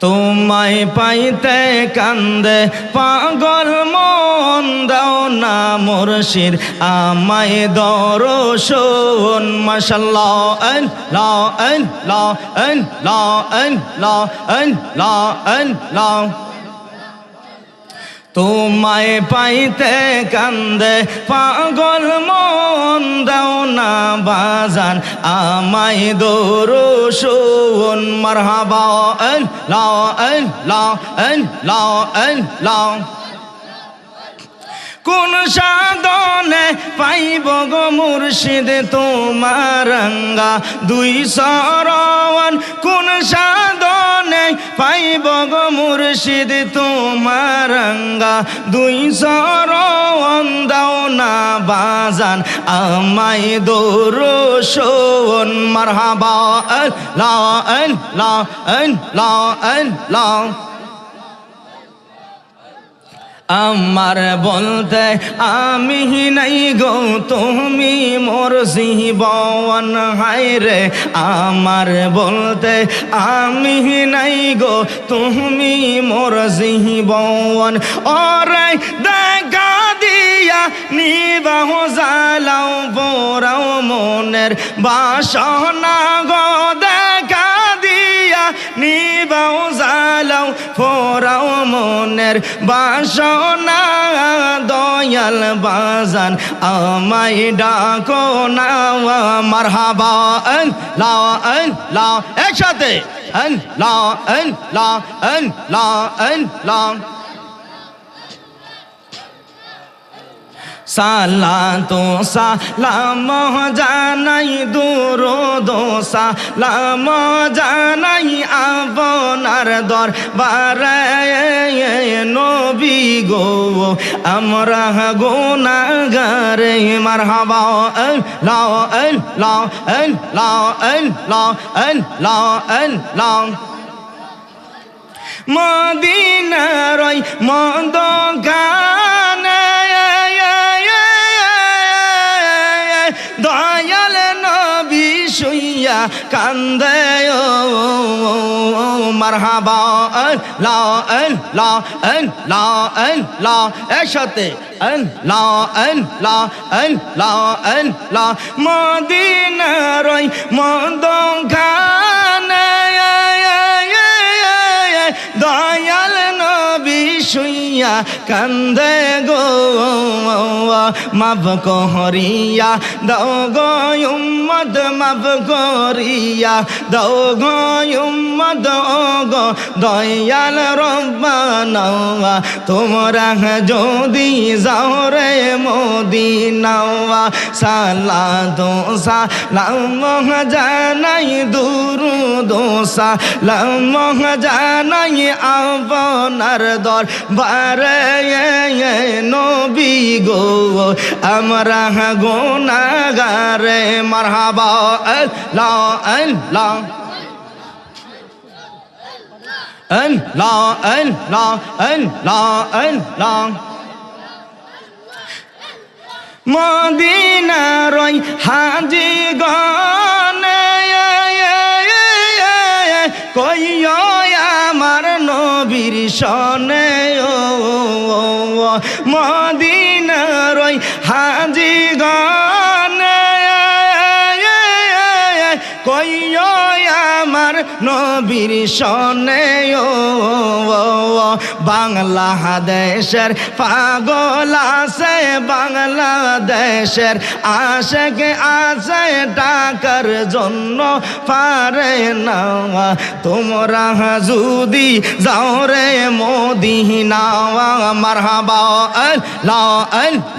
তোমায় পাইতে কান্দে পাগল মন দাও না মুর্শিদ আমায় মাশাল্লাহ লা আন লা তোমায় পাইতে কান্দে, পাগল মন দাও না বাজান, আমায় দরশন মারহাবা লাও লাও লাও লাও আন লা আন লা কোন সাধনে পাইব গো মুর্শিদ তোমার রঙ্গা দুই সরওয়ান কোন সাধনে পাইব গো মুর্শিদ তোমার রঙ্গা দুই সরওয়ান দাও না বাজান, আমায় দোরশোন মারহাবা লা লা লা আন লা আমার বলতে আমি নাই গো, তুমি মোর জীবন, হায় রে। আমার বলতে আমি নাই গো, তুমি মোর জীবন। ওরে দেখা দিয়া নিবাহ জালাও বোরাও মনের বাসনা গো, দেখা নিবাও জালাও, ফোরাও মনের বাসনা, দয়াল বাজান, আমায় ডাকো না, মারহাবা আন লা আন লা একসাথে আন লা আন লা আন লা আন লা সালা তো সালাম, জানাই দূর দোসা লাম জানাই আপনার দর বারে নবী গো, আমরা গোনাগারে মারহাবা লাও আন লাও আন লাও আন লাও আন লাও আন লাও মদিনারই মদ কান্দে মারহাবা লা লা লা লা একসাথে লা লা লা লা মদিনারই মদ গানে শুইয়া কান্দে গো মাফ করিয়া, দাও গো উম্মদ মাফ করিয়া। দাও গো উম্মদ ও গো দয়াল রব্বানা। তোমরা যদি যাও রে মদিনাওয়া সালা দোসা লাম জানাই দুরু দোসা লাম জানাই আপনার দর নবী গো আমরা গোনাগারে মারহাবা লা মদিনারই হাজি গনে কইয় আমার নবীর সনে মদিনারই নবীর সনে বাংলাদেশের পাগল আছে, বাংলাদেশের আশেক আছে, ডাকার জন্য পারে না। তোমরা যদি যাও রে মোদিনা, মারহাবা লা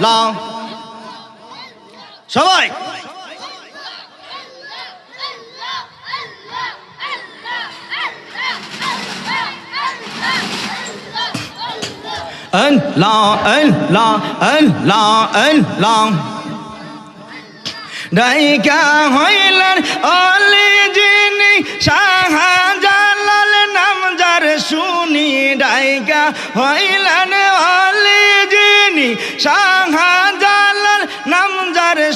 লা সবাই ân, la ân, la ডাইকা হইলেন অলি যিনি শাহজালাল নাম যার শুনি ডাইকা হইলেন অলি যিনি শাহজালাল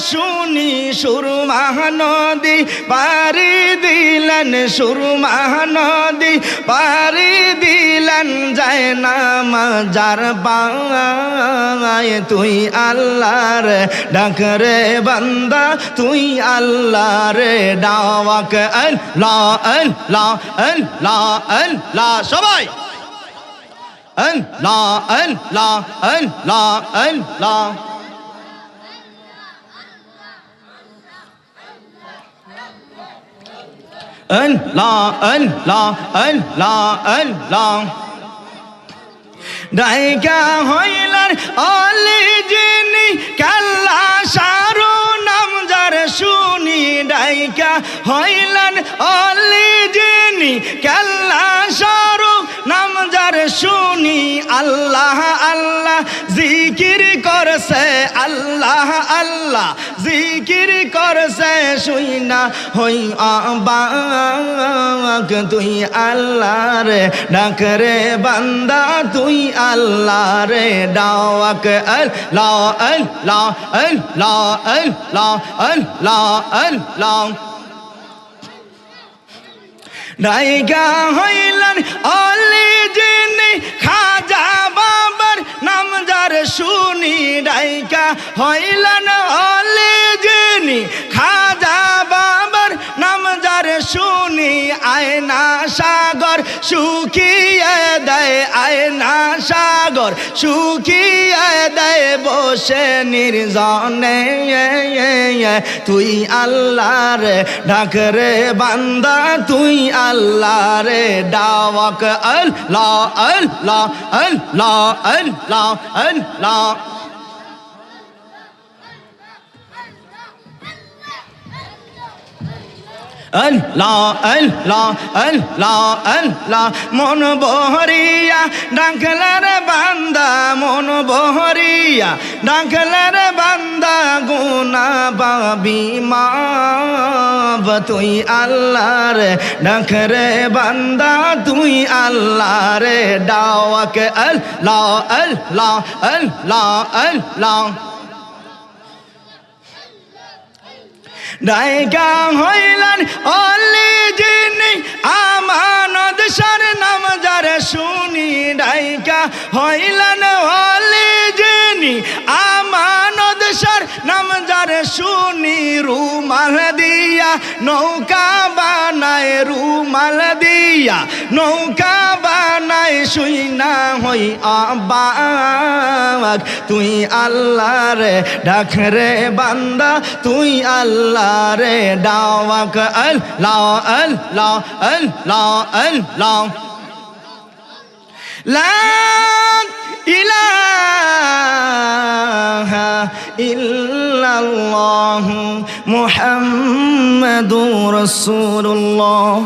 শুনি সুরমা নদী, পারি দিলেন সুরমা নদী, পারি দিলেন যায় না মাজার পায়। তুই আল্লাহর ডাক রে বান্দা, তুই আল্লাহর ডাওয়াক আল্লাহ আল্লাহ আল্লাহ আল্লাহ, সবাই। ấn lo ấn lo ấn lo ấn lo đại ca hỏi lan ở lý dini kalla saru nam jar suni đại ca hỏi lan ở lý dini kalla saru nam jar suni allah allah করছে আল্লাহ আল্লাহ। জিকির করছে, শুই না হই আবাক তুই আল্লাহ রে ডাক রে বান্দা, তুই আল্লাহ রে ডাওয়াক আল লা আল লা আল লা আল লা আল লা আল লা নাইগা হইলেন অলি জিনি খাজা শুনি ডাইকা হইলেন অলি জেনি খাজা বাবার নাম যার শুনি আয়না সাগর আয়না সাগর শুকিয়ে দেয় বসে নির্জনে। তুই আল্লাহ রে ডাক রে বান্দা, তুই আল্লাহ রে ডাওয়াক। আল্লাহ আল্লাহ আল্লাহ আল্লাহ আল্লাহ। আল্লাহ আল্লাহ আল্লাহ মন বহরিয়া, ডাকলার বান্দা, মন বহরিয়া, ডাকলার বান্দা, গুনা বাবি মা তুই আল্লাহ রে রে বান্দা, তুই আল্লাহ রে ডাওয়াক আল্লাহ আল্লাহ আল্লাহ আল্লাহ। ডাইকা হইলেন অলি যিনি, আমানত সার নাম যার শুনি ডাইকা হইলেন অলি যিনি, আমানত সার নাম যার শুনি রুমাল দিয়া, নৌকা বানায় রুমাল দিয়া, নৌকা শুই না হই আবাক তুই আল্লাহ রে ডাক রে বান্দা, তুই আল্লাহ রে ডাওয়াক আল্লাহ আল্লাহ আল্লাহ আল্লাহ লা ইলাহা ইল্লাল্লাহু মুহাম্মাদুর রাসূলুল্লাহ।